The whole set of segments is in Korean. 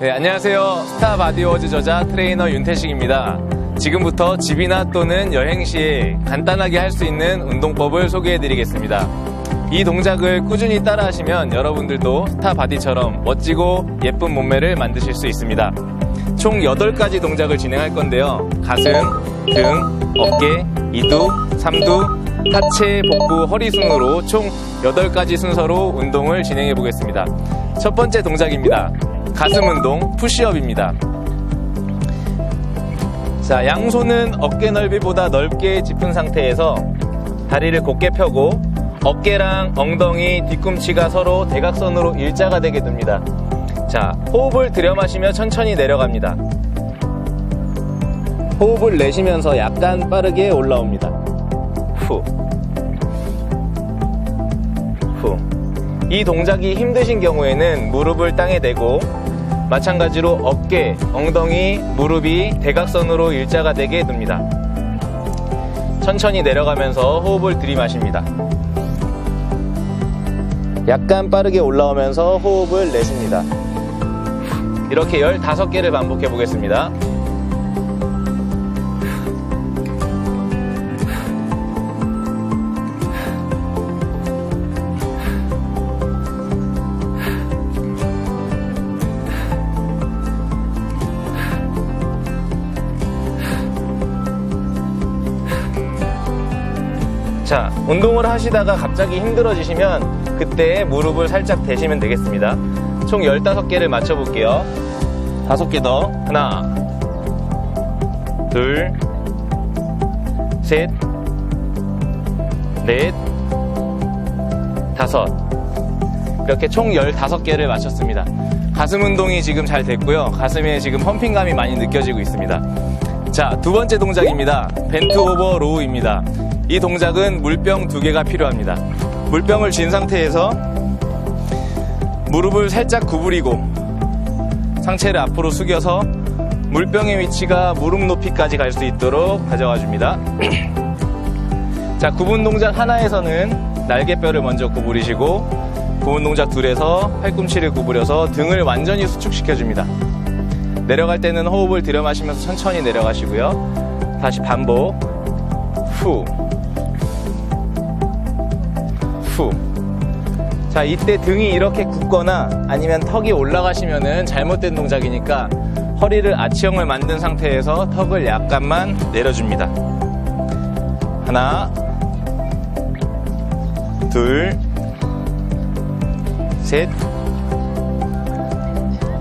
네, 안녕하세요. 스타 바디워즈 저자 트레이너 윤태식입니다. 지금부터 집이나 또는 여행 시에 간단하게 할 수 있는 운동법을 소개해 드리겠습니다. 이 동작을 꾸준히 따라 하시면 여러분들도 스타 바디처럼 멋지고 예쁜 몸매를 만드실 수 있습니다. 총 8가지 동작을 진행할 건데요. 가슴, 등, 어깨, 이두, 삼두, 하체, 복부, 허리 순으로 총 8가지 순서로 운동을 진행해 보겠습니다. 첫 번째 동작입니다. 가슴 운동 푸시업입니다. 자, 양손은 어깨 넓이보다 넓게 짚은 상태에서 다리를 곧게 펴고 어깨랑 엉덩이, 뒤꿈치가 서로 대각선으로 일자가 되게 둡니다. 자, 호흡을 들여 마시며 천천히 내려갑니다. 호흡을 내쉬면서 약간 빠르게 올라옵니다. 후. 후. 이 동작이 힘드신 경우에는 무릎을 땅에 대고 마찬가지로 어깨, 엉덩이, 무릎이 대각선으로 일자가 되게 둡니다. 천천히 내려가면서 호흡을 들이마십니다. 약간 빠르게 올라오면서 호흡을 내쉽니다. 이렇게 15개를 반복해 보겠습니다. 자, 운동을 하시다가 갑자기 힘들어지시면 그때 무릎을 살짝 대시면 되겠습니다. 총 15개를 맞춰볼게요. 5개 더. 하나, 둘, 셋, 넷, 다섯. 이렇게 총 15개를 맞췄습니다. 가슴 운동이 지금 잘 됐고요. 가슴에 지금 펌핑감이 많이 느껴지고 있습니다. 자, 두 번째 동작입니다. 벤트 오버 로우입니다. 이 동작은 물병 두 개가 필요합니다. 물병을 쥔 상태에서 무릎을 살짝 구부리고 상체를 앞으로 숙여서 물병의 위치가 무릎 높이까지 갈 수 있도록 가져가 줍니다. 자, 구분 동작 하나에서는 날개뼈를 먼저 구부리시고 구분 동작 둘에서 팔꿈치를 구부려서 등을 완전히 수축시켜 줍니다. 내려갈 때는 호흡을 들여 마시면서 천천히 내려가시고요. 다시 반복. 후. 후. 자, 이때 등이 이렇게 굽거나 아니면 턱이 올라가시면은 잘못된 동작이니까 허리를 아치형을 만든 상태에서 턱을 약간만 내려줍니다. 하나, 둘, 셋,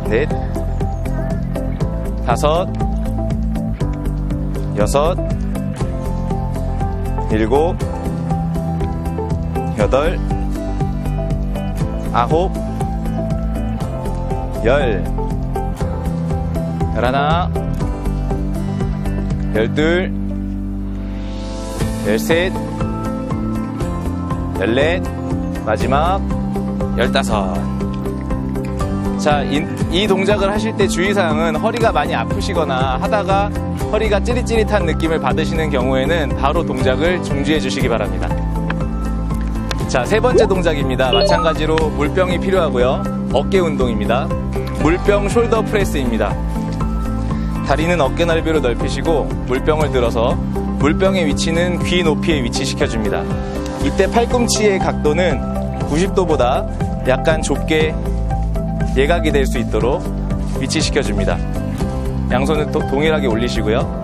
넷, 다섯, 여섯, 일곱, 여덟, 아홉, 열, 열하나, 열둘, 열셋, 열넷, 마지막 열다섯. 자, 이, 이 동작을 하실 때 주의사항은 허리가 많이 아프시거나 하다가 허리가 찌릿찌릿한 느낌을 받으시는 경우에는 바로 동작을 중지해 주시기 바랍니다. 자, 세 번째 동작입니다. 마찬가지로 물병이 필요하고요. 어깨 운동입니다. 물병 숄더 프레스입니다. 다리는 어깨 넓이로 넓히시고 물병을 들어서 물병의 위치는 귀 높이에 위치시켜 줍니다. 이때 팔꿈치의 각도는 90도보다 약간 좁게 예각이 될 수 있도록 위치시켜 줍니다. 양손은 도- 동일하게 올리시고요.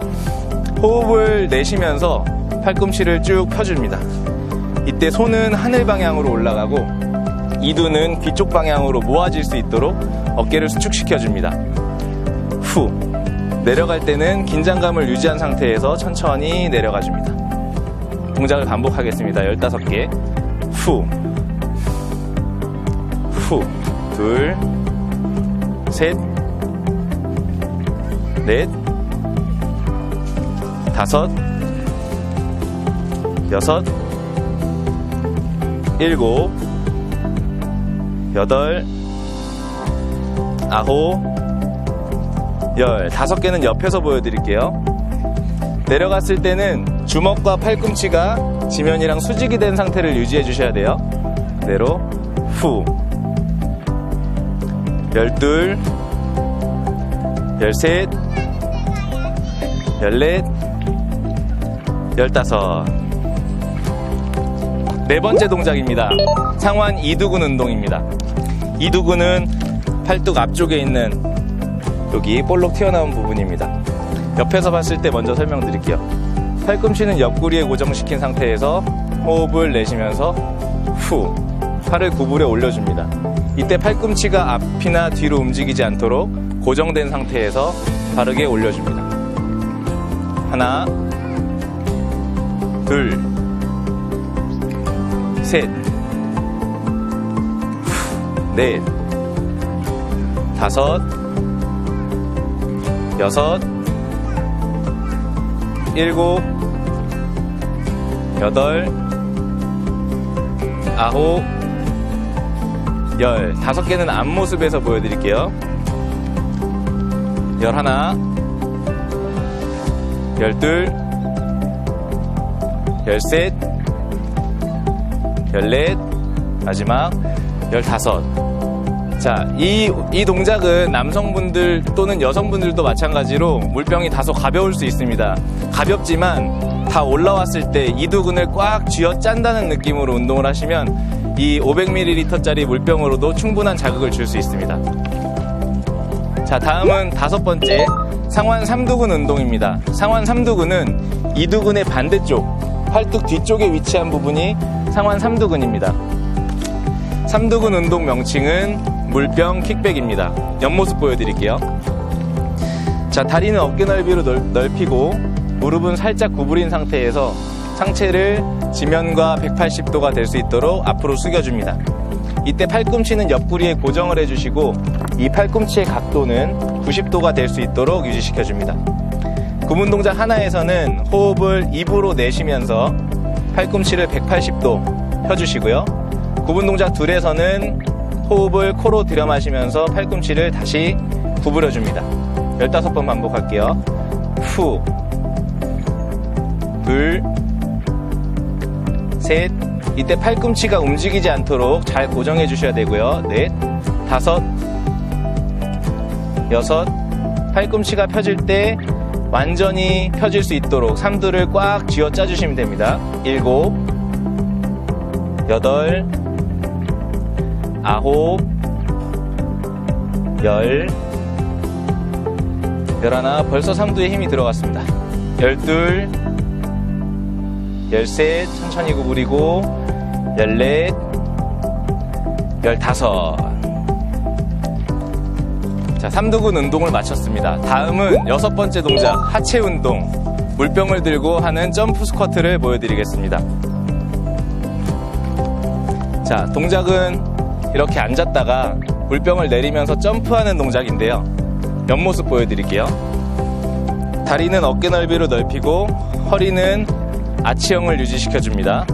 호흡을 내쉬면서 팔꿈치를 쭉 펴줍니다. 이때 손은 하늘 방향으로 올라가고 이두는 귀 쪽 방향으로 모아질 수 있도록 어깨를 수축시켜 줍니다. 후. 내려갈 때는 긴장감을 유지한 상태에서 천천히 내려가 줍니다. 동작을 반복하겠습니다. 15개. 후. 후. 둘. 셋. 넷. 다섯. 여섯. 일곱. 여덟. 아홉. 열. 다섯 개는 옆에서 보여드릴게요. 내려갔을 때는 주먹과 팔꿈치가 지면이랑 수직이 된 상태를 유지해 주셔야 돼요. 그대로 후 열둘 열셋, 열넷, 열다섯. 네 번째 동작입니다. 상완 이두근 운동입니다. 이두근은 팔뚝 앞쪽에 있는 여기 볼록 튀어나온 부분입니다. 옆에서 봤을 때 먼저 설명드릴게요. 팔꿈치는 옆구리에 고정시킨 상태에서 호흡을 내쉬면서 후 팔을 구부려 올려줍니다. 이때 팔꿈치가 앞이나 뒤로 움직이지 않도록 고정된 상태에서 바르게 올려줍니다. 하나, 둘, 셋, 후, 넷, 다섯, 여섯, 일곱, 여덟, 아홉, 열. 다섯 개는 앞모습에서 보여드릴게요. 열 하나, 열둘, 열셋, 열넷, 마지막 열다섯. 자, 이, 이 동작은 남성분들 또는 여성분들도 마찬가지로 물병이 다소 가벼울 수 있습니다. 가볍지만 다 올라왔을 때 이두근을 꽉 쥐어 짠다는 느낌으로 운동을 하시면 이 500ml짜리 물병으로도 충분한 자극을 줄 수 있습니다. 자, 다음은 다섯 번째 상완 삼두근 운동입니다. 상완 삼두근은 이두근의 반대쪽, 팔뚝 뒤쪽에 위치한 부분이 상완 삼두근입니다. 삼두근 운동 명칭은 물병 킥백입니다. 옆모습 보여드릴게요. 자, 다리는 어깨 넓이로 넓, 넓히고 무릎은 살짝 구부린 상태에서 상체를 지면과 180도가 될 수 있도록 앞으로 숙여줍니다. 이때 팔꿈치는 옆구리에 고정을 해주시고 이 팔꿈치의 각도는 90도가 될 수 있도록 유지시켜줍니다. 구문 동작 하나에서는 호흡을 입으로 내쉬면서 팔꿈치를 180도 펴주시고요. 구분 동작 둘에서는 호흡을 코로 들여 마시면서 팔꿈치를 다시 구부려 줍니다. 15번 반복할게요. 후, 둘, 셋. 이때 팔꿈치가 움직이지 않도록 잘 고정해 주셔야 되고요. 넷, 다섯, 여섯. 팔꿈치가 펴질 때 완전히 펴질 수 있도록 삼두를 꽉 쥐어 짜주시면 됩니다. 일곱, 여덟, 아홉, 열, 열하나, 벌써 삼두에 힘이 들어갔습니다. 열둘, 열셋, 천천히 구부리고, 열넷, 열다섯. 자, 삼두근 운동을 마쳤습니다. 다음은 여섯 번째 동작, 하체 운동. 물병을 들고 하는 점프 스쿼트를 보여드리겠습니다. 자, 동작은 이렇게 앉았다가 물병을 내리면서 점프하는 동작인데요. 옆모습 보여드릴게요. 다리는 어깨 넓이로 넓히고 허리는 아치형을 유지시켜줍니다.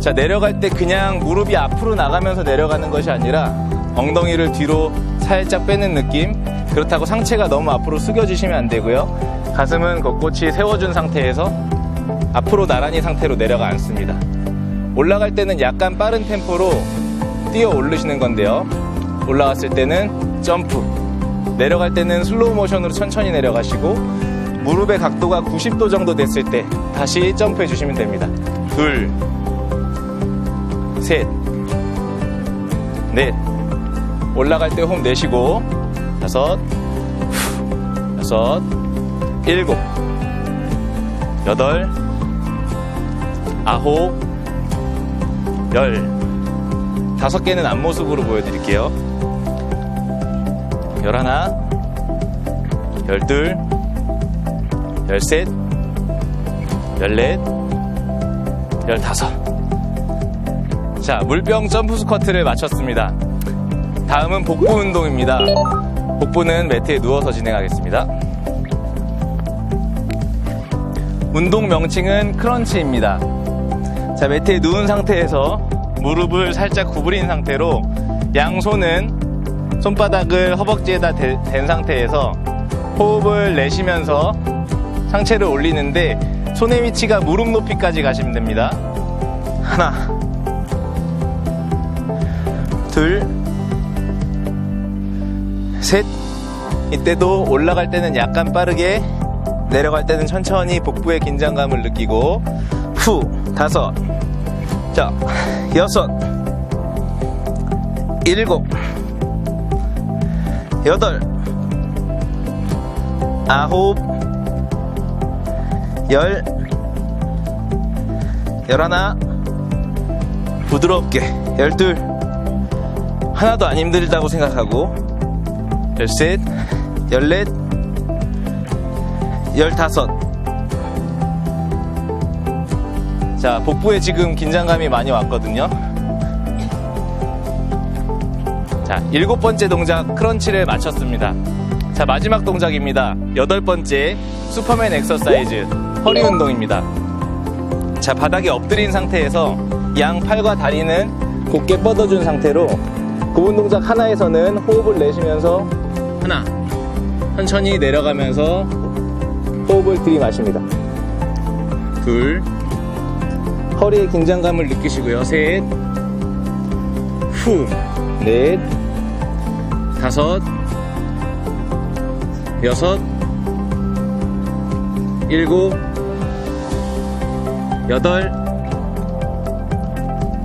자, 내려갈 때 그냥 무릎이 앞으로 나가면서 내려가는 것이 아니라 엉덩이를 뒤로 살짝 빼는 느낌. 그렇다고 상체가 너무 앞으로 숙여주시면 안 되고요. 가슴은 꼿꼿이 세워준 상태에서 앞으로 나란히 상태로 내려가 앉습니다. 올라갈 때는 약간 빠른 템포로 뛰어 오르시는 건데요. 올라왔을 때는 점프. 내려갈 때는 슬로우 모션으로 천천히 내려가시고 무릎의 각도가 90도 정도 됐을 때 다시 점프해 주시면 됩니다. 둘, 셋, 넷. 올라갈 때 호흡 내쉬고 다섯, 후, 여섯, 일곱, 여덟, 아홉, 열. 다섯 개는 앞모습으로 보여드릴게요. 열하나, 열둘, 열셋, 열넷, 열다섯. 자, 물병 점프 스쿼트를 마쳤습니다. 다음은 복부 운동입니다. 복부는 매트에 누워서 진행하겠습니다. 운동 명칭은 크런치입니다. 자, 매트에 누운 상태에서 무릎을 살짝 구부린 상태로 양손은 손바닥을 허벅지에다 대- 댄 상태에서 호흡을 내쉬면서 상체를 올리는데 손의 위치가 무릎 높이까지 가시면 됩니다. 하나, 둘, 셋, 이때도 올라갈 때는 약간 빠르게 내려갈 때는 천천히 복부의 긴장감을 느끼고 후 다섯. 자 여섯. 일곱. 여덟. 아홉. 열. 열하나. 부드럽게. 열둘. 하나도 안 힘들다고 생각하고 열셋 열넷 열다섯. 자 복부에 지금 긴장감이 많이 왔거든요. 자 일곱 번째 동작 크런치를 마쳤습니다. 자 마지막 동작입니다. 여덟 번째 슈퍼맨 엑서사이즈 허리 운동입니다. 자 바닥에 엎드린 상태에서 양 팔과 다리는 곧게 뻗어준 상태로 구분 동작 하나에서는 호흡을 내쉬면서 하나. 천천히 내려가면서 호흡을 들이마십니다. 둘. 허리의 긴장감을 느끼시고요. 셋. 후, 넷, 다섯, 여섯, 일곱, 여덟,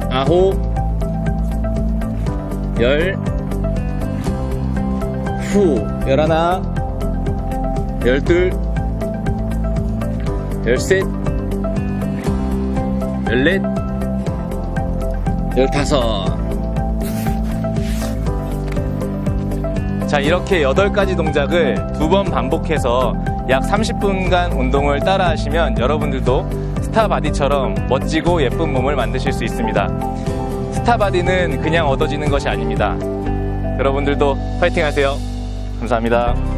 아홉, 열, 후, 열하나, 열둘, 열셋, 열넷, 열다섯. 자, 이렇게 8가지 동작을 두 번 반복해서 약 30분간 운동을 따라 하시면 여러분들도 스타바디처럼 멋지고 예쁜 몸을 만드실 수 있습니다. 스타바디는 그냥 얻어지는 것이 아닙니다. 여러분들도 파이팅 하세요. 감사합니다.